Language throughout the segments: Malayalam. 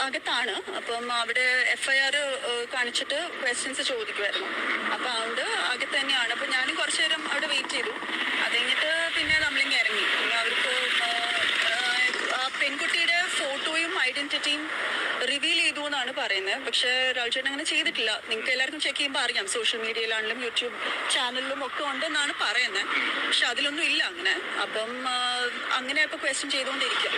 അകത്താണ്. അപ്പം അവിടെ എഫ്ഐആർ കാണിച്ചിട്ട് ക്വസ്റ്റ്യൻസ് ചോദിക്കുമായിരുന്നു അപ്പൊ അതുകൊണ്ട് അകത്ത് തന്നെയാണ്. അപ്പൊ ഞാനും കുറച്ചു നേരം അവിടെ വെയിറ്റ് ചെയ്തു. അത് കഴിഞ്ഞിട്ട് പിന്നെ നമ്മളിങ്ങ് ഇറങ്ങി. പിന്നെ അവർക്ക് ആ, പെൺകുട്ടിയുടെ ഫോട്ടോയും ഐഡന്റിറ്റിയും റിവീൽ ചെയ്തു എന്നാണ് പറയുന്നത്. പക്ഷെ രാജുചേട്ടൻ അങ്ങനെ ചെയ്തിട്ടില്ല. നിങ്ങൾക്ക് എല്ലാവർക്കും ചെക്ക് ചെയ്യുമ്പോൾ അറിയാം. സോഷ്യൽ മീഡിയയിലാണെങ്കിലും യൂട്യൂബ് ചാനലിലും ഒക്കെ ഉണ്ടെന്നാണ് പറയുന്നത്. പക്ഷെ അതിലൊന്നും ഇല്ല അങ്ങനെ. അപ്പം അങ്ങനെ ഇപ്പൊ ക്വസ്റ്റ്യൻ ചെയ്തുകൊണ്ടിരിക്കുക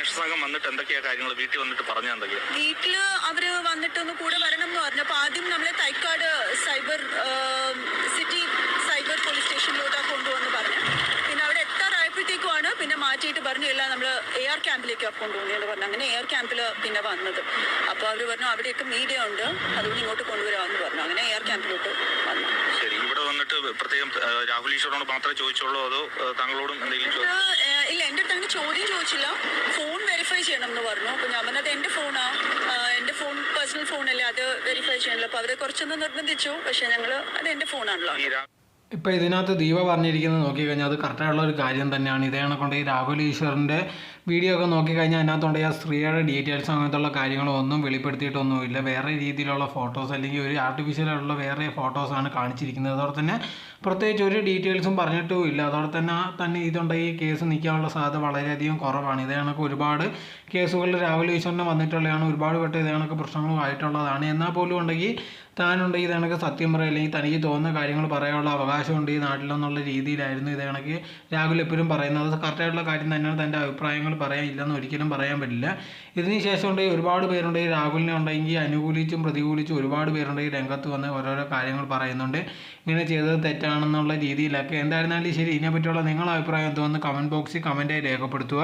അന്വേഷണ സംഘം വന്നിട്ട് എന്തൊക്കെയാ കാര്യങ്ങൾ വീട്ടിൽ വന്നിട്ട് പറഞ്ഞ എന്തൊക്കെയാ? വീട്ടിൽ അവർ വന്നിട്ട് ഒന്ന് കൂടെ വരണം എന്ന് പറഞ്ഞു. അപ്പൊ ആദ്യം നമ്മളെ Thycaud cyber city cyber police സ്റ്റേഷനിലോട്ടാ കൊണ്ടുവന്ന് പറഞ്ഞു. പിന്നെ അവിടെ എത്താറായപ്പോഴത്തേക്കുമാണ് പിന്നെ മാറ്റിയിട്ട് പറഞ്ഞു ഇല്ല നമ്മൾ എ ആർ ക്യാമ്പിലേക്കാണ് കൊണ്ടുപോകുന്നത് പറഞ്ഞു. അങ്ങനെ എ ആർ ക്യാമ്പിൽ പിന്നെ വന്നത്. അപ്പോൾ അവർ പറഞ്ഞു അവിടെയൊക്കെ മീഡിയ ഉണ്ട്. അതുകൊണ്ട് ഇങ്ങോട്ട് കൊണ്ടുവരാമെന്ന് പറഞ്ഞു. അങ്ങനെ എ ആർ ക്യാമ്പിലോട്ട് വന്നു. ശരി. ഇവിടെ വന്നിട്ട് പ്രത്യേകം രാഹുൽ മാത്രമേ ചോദിച്ചുള്ളൂ? അതോ താങ്കളോടും എന്തെങ്കിലും ഇല്ല എന്റെ അടുത്ത് അങ്ങനെ ചോദ്യം ചോദിച്ചില്ല. എന്ന് പറഞ്ഞു. അപ്പൊ ഞാൻ പറഞ്ഞത് എന്റെ ഫോണാ എന്റെ ഫോൺ പേഴ്സണൽ ഫോണല്ലേ അത് വെരിഫൈ ചെയ്യണല്ലോ. അപ്പൊ അവരെ കുറച്ചൊന്ന് നിർബന്ധിച്ചു. പക്ഷെ ഞങ്ങൾ അത് എന്റെ ഫോണാണല്ലോ ഇപ്പൊ ഇതിനകത്ത് ദീപ പറഞ്ഞിരിക്കുന്നത് നോക്കിക്കഴിഞ്ഞാൽ അത് കറക്റ്റായുള്ള ഒരു കാര്യം തന്നെയാണ്. ഇതേ കണക്കൊണ്ട് ഈ രാഹുൽ ഈശ്വറിന്റെ വീഡിയോ ഒക്കെ നോക്കിക്കഴിഞ്ഞാൽ അതിനകത്തുണ്ട് ആ സ്ത്രീയുടെ ഡീറ്റെയിൽസ് അങ്ങനത്തുള്ള കാര്യങ്ങളൊന്നും വെളിപ്പെടുത്തിയിട്ടൊന്നുമില്ല. വേറെ രീതിയിലുള്ള ഫോട്ടോസ് അല്ലെങ്കിൽ ഒരു ആർട്ടിഫിഷ്യലായിട്ടുള്ള വേറെ ഫോട്ടോസാണ് കാണിച്ചിരിക്കുന്നത്. അതോടെ തന്നെ പ്രത്യേകിച്ച് ഒരു ഡീറ്റെയിൽസും പറഞ്ഞിട്ടും ഇല്ല അതോടെ തന്നെ തന്നെ ഇതുണ്ട് ഈ കേസ് നിൽക്കാനുള്ള സാധ്യത വളരെയധികം കുറവാണ്. ഇതേ കണക്ക് ഒരുപാട് കേസുകളിൽ രാഹുൽ ഈശ്വരനെ വന്നിട്ടുള്ളതാണ്. ഒരുപാട് വട്ടം ഇതേ കണക്ക് പ്രശ്നങ്ങളുമായിട്ടുള്ളതാണ് എന്നാൽ പോലും ഉണ്ടെങ്കിൽ താനുണ്ടെങ്കിൽ ഇത് കണക്ക് സത്യം പറയുക അല്ലെങ്കിൽ തനിക്ക് തോന്നുന്ന കാര്യങ്ങൾ പറയാനുള്ള അവകാശമുണ്ട് ഈ നാട്ടിലെന്നുള്ള രീതിയിലായിരുന്നു ഇത് കണക്ക് രാഹുൽ എപ്പോഴും പറയുന്നത്. കറക്റ്റായിട്ടുള്ള കാര്യം തന്നെയാണ് തന്റെ അഭിപ്രായങ്ങൾ പറയാൻ ഇല്ലെന്ന് ഒരിക്കലും പറയാൻ പറ്റില്ല. ഇതിന് ശേഷം ഉണ്ടെങ്കിൽ ഒരുപാട് പേരുണ്ടെങ്കിൽ രാഹുലിനെ ഉണ്ടെങ്കിൽ അനുകൂലിച്ചും പ്രതികൂലിച്ചും ഒരുപാട് പേരുണ്ടെങ്കിൽ രംഗത്ത് വന്ന് ഓരോരോ കാര്യങ്ങൾ പറയുന്നുണ്ട്. ഇങ്ങനെ ചെയ്തത് തെറ്റാണെന്നുള്ള രീതിയിലൊക്കെ. എന്തായിരുന്നാലും ശരി ഇതിനെപ്പറ്റിയുള്ള നിങ്ങളുടെ അഭിപ്രായം എന്തോന്ന് കമന്റ് ബോക്സിൽ കമന്റായി രേഖപ്പെടുത്തുക.